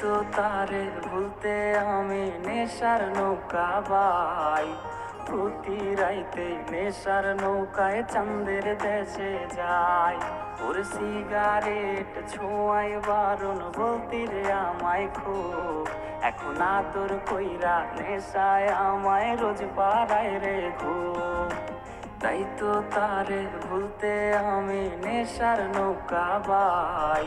তো তারে ভুলতে আমি নেশার নৌকা বাই। প্রতি রাইতে নেশার নৌকায় চাঁদের দেশে যাই। ওর সিগারেট ছোঁয়াই বারণ বলতি রে আমায় খুব। এখন আদর কইরা নেশায় আমায় রোজ পাড়ায় রে খুব। তাই তো তারে ভুলতে আমি নেশার নৌকা বাই।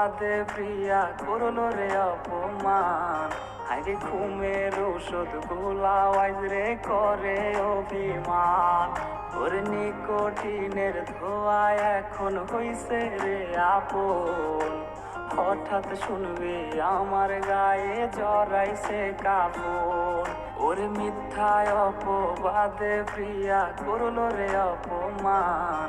অপবাদে প্রিয়া, করল রে অপমান। হাইরে ঘুমের ওষুধ গোলাওয়াইজ রে করে অভিমান। ওর নিকোটিনের ধোয়া এখন হইছে রে আপন। হঠাৎ শুনবে আমার গায়ে জড়াইছে কাপড় ওরে মিথ্যায় অপবাদে প্রিয়া, করল রে অপমান।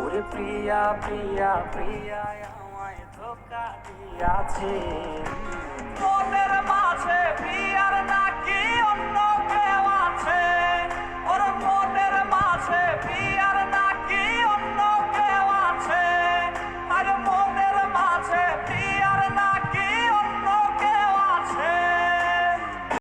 ওরে প্রিয়া প্রিয়া প্রিয়া আমায় ধোকা দিয়াছে। তোদের মাঝে প্রিয়ার ডাকে